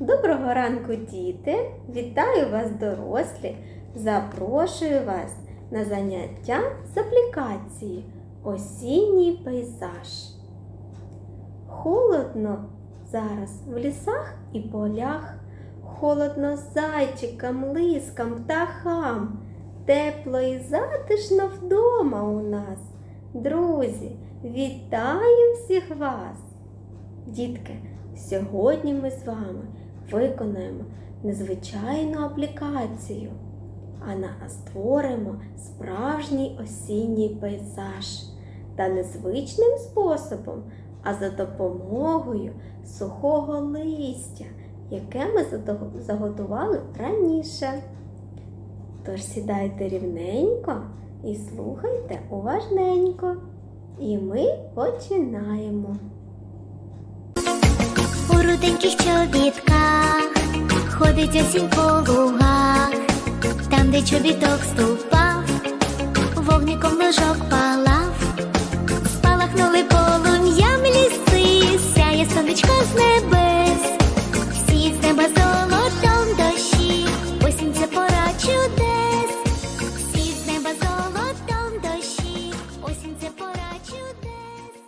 Доброго ранку, діти! Вітаю вас, дорослі! Запрошую вас на заняття з аплікації Осінній пейзаж. Холодно зараз в лісах і полях, холодно зайчикам, лискам, птахам, тепло і затишно вдома у нас. Друзі, вітаю всіх вас! Дітки, сьогодні ми з вами виконаємо незвичайну аплікацію, а створимо справжній осінній пейзаж та незвичним способом, а за допомогою сухого листя, яке ми заготували раніше. Тож сідайте рівненько і слухайте уважненько. І ми починаємо. У руденьких чобітках. Ходить осінь по лугах, там, де чобіток ступав, вогником лужок палав, спалахнули полум'ям ліси, сяє сонечко з небес, всі з неба золотом дощі, осінь це пора чудес, всі з неба золотом дощі, осінь це пора чудес.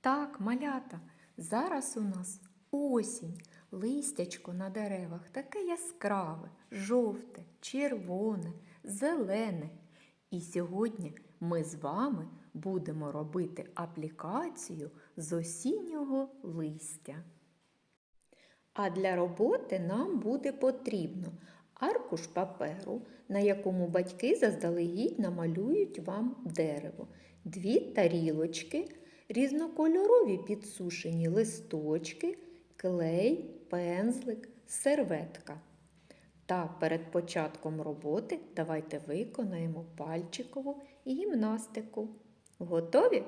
Так, малята, зараз у нас осінь, листячко на деревах таке яскраве, жовте, червоне, зелене. І сьогодні ми з вами будемо робити аплікацію з осіннього листя. А для роботи нам буде потрібно аркуш паперу, на якому батьки заздалегідь намалюють вам дерево, дві тарілочки, різнокольорові підсушені листочки, клей, пензлик, серветка. Та перед початком роботи давайте виконаємо пальчикову гімнастику. Готові?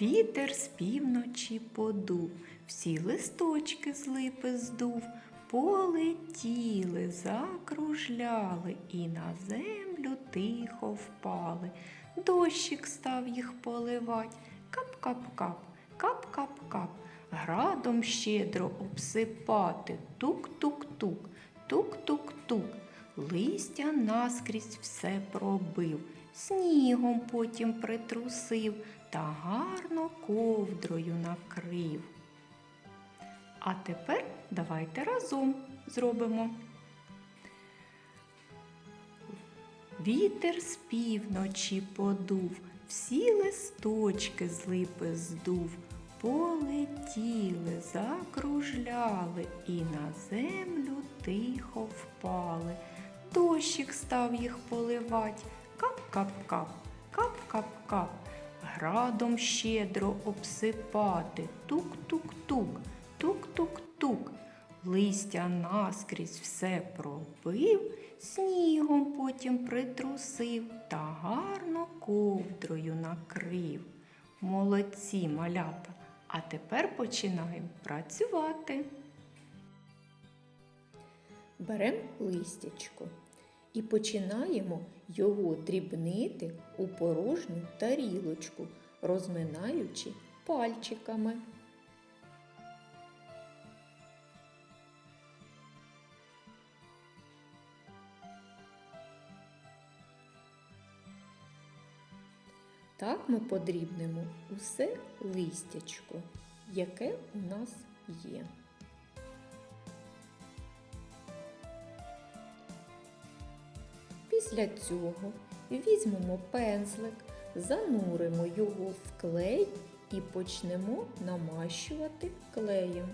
Вітер з півночі подув, всі листочки з липи здув, полетіли, закружляли і на землю тихо впали. Дощик став їх поливать, кап-кап-кап, кап-кап-кап, градом щедро обсипати, тук-тук-тук, тук-тук-тук. Листя наскрізь все пробив, снігом потім притрусив та гарно ковдрою накрив. А тепер давайте разом зробимо. Вітер з півночі подув, всі листочки з липи здув, полетіли, закружляли і на землю тихо впали. Дощик став їх поливать, кап-кап-кап, кап-кап-кап, градом щедро обсипати, тук-тук-тук, тук-тук-тук. Листя наскрізь все пробив, снігом потім притрусив та гарно ковдрою накрив. Молодці малята, а тепер починаємо працювати. Беремо листячко і починаємо його дрібнити у порожню тарілочку, розминаючи пальчиками. Так ми подрібнемо усе листячко, яке у нас є. Після цього візьмемо пензлик, зануримо його в клей і почнемо намащувати клеєм.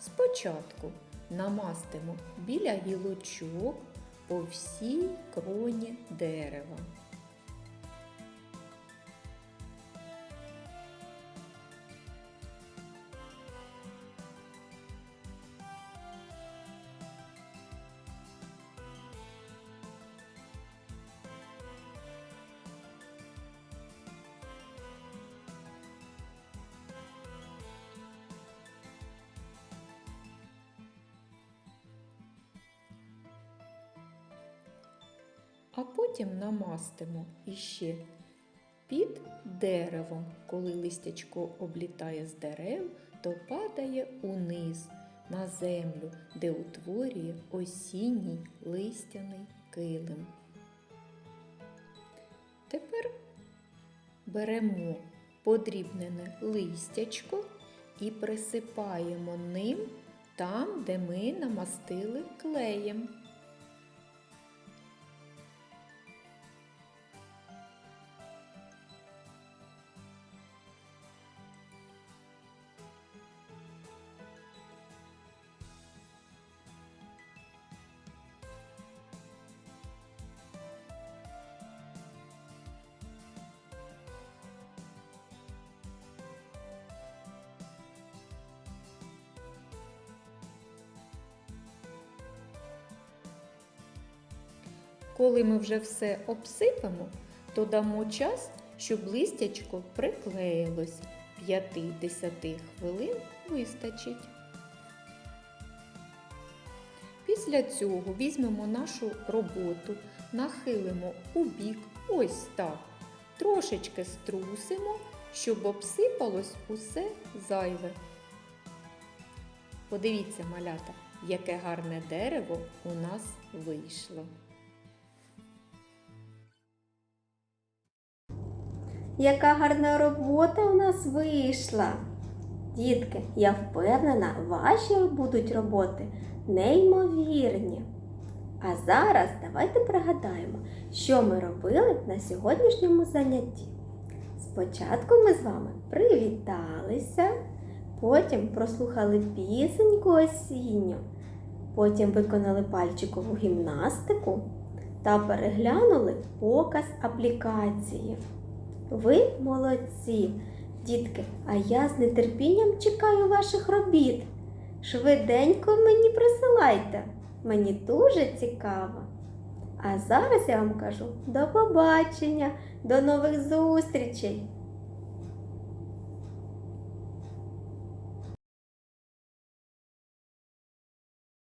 Спочатку намастимо біля гілочок по всій кроні дерева. А потім намастимо іще під деревом. Коли листячко облітає з дерев, то падає униз на землю, де утворює осінній листяний килим. Тепер беремо подрібнене листячко і присипаємо ним там, де ми намастили клеєм. Коли ми вже все обсипемо, то дамо час, щоб листячко приклеїлось. 5-10 хвилин вистачить. Після цього візьмемо нашу роботу, нахилимо у бік ось так. Трошечки струсимо, щоб обсипалось усе зайве. Подивіться, малята, яке гарне дерево у нас вийшло. Яка гарна робота у нас вийшла. Дітки, я впевнена, ваші будуть роботи неймовірні. А зараз давайте пригадаємо, що ми робили на сьогоднішньому занятті. Спочатку ми з вами привіталися, потім прослухали пісеньку осінню, потім виконали пальчикову гімнастику та переглянули показ аплікації. Ви молодці, дітки, а я з нетерпінням чекаю ваших робіт. Швиденько мені присилайте. Мені дуже цікаво. А зараз я вам кажу до побачення, до нових зустрічей!